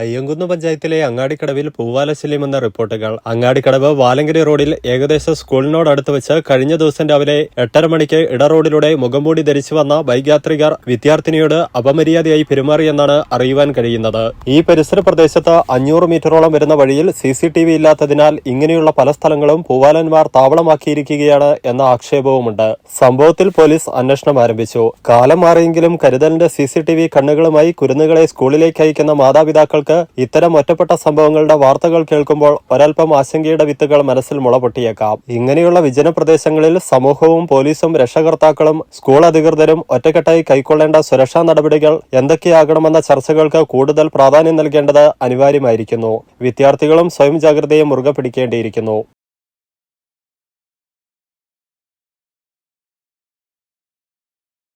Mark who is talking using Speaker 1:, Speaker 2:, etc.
Speaker 1: അയ്യങ്കുന്ന് പഞ്ചായത്തിലെ അങ്ങാടിക്കടവിൽ പൂവാലശല്യം എന്ന റിപ്പോർട്ടുകൾ. അങ്ങാടിക്കടവ് വാലങ്കരി റോഡിൽ ഏകദേശം സ്കൂളിനോടടുത്ത് വെച്ച് കഴിഞ്ഞ ദിവസം രാവിലെ എട്ടര മണിക്ക് ഇട റോഡിലൂടെ മുഖംമൂടി ധരിച്ചു വന്ന ബൈക്ക് യാത്രികർ വിദ്യാർത്ഥിനിയോട് അപമര്യാദയായി പെരുമാറിയെന്നാണ് അറിയുവാൻ കഴിയുന്നത്. ഈ പരിസര പ്രദേശത്ത് അഞ്ഞൂറ് മീറ്ററോളം വരുന്ന വഴിയിൽ സി ഇല്ലാത്തതിനാൽ ഇങ്ങനെയുള്ള പല സ്ഥലങ്ങളും പൂവാലന്മാർ താവളമാക്കിയിരിക്കുകയാണ് എന്ന ആക്ഷേപവുമുണ്ട്. സംഭവത്തിൽ പോലീസ് അന്വേഷണം ആരംഭിച്ചു. കാലം മാറിയെങ്കിലും കരുതലിന്റെ സി കണ്ണുകളുമായി കുരുന്നുകളെ സ്കൂളിലേക്ക് അയക്കുന്ന മാതാപിതാക്കൾക്ക് ഇത്തരം ഒറ്റപ്പെട്ട സംഭവങ്ങളുടെ വാർത്തകൾ കേൾക്കുമ്പോൾ ഒരൽപ്പം ആശങ്കയുടെ വിത്തുകൾ മനസ്സിൽ മുളപൊട്ടിയേക്കാം. ഇങ്ങനെയുള്ള വിജന പ്രദേശങ്ങളിൽ സമൂഹവും പോലീസും രക്ഷകർത്താക്കളും സ്കൂൾ അധികൃതരും ഒറ്റക്കെട്ടായി കൈക്കൊള്ളേണ്ട സുരക്ഷാ നടപടികൾ എന്തൊക്കെയാകണമെന്ന ചർച്ചകൾക്ക് കൂടുതൽ പ്രാധാന്യം നൽകേണ്ടത് അനിവാര്യമായിരിക്കുന്നു. വിദ്യാർത്ഥികളും സ്വയം ജാഗ്രതയെ മുറുകെ പിടിക്കേണ്ടിയിരിക്കുന്നു.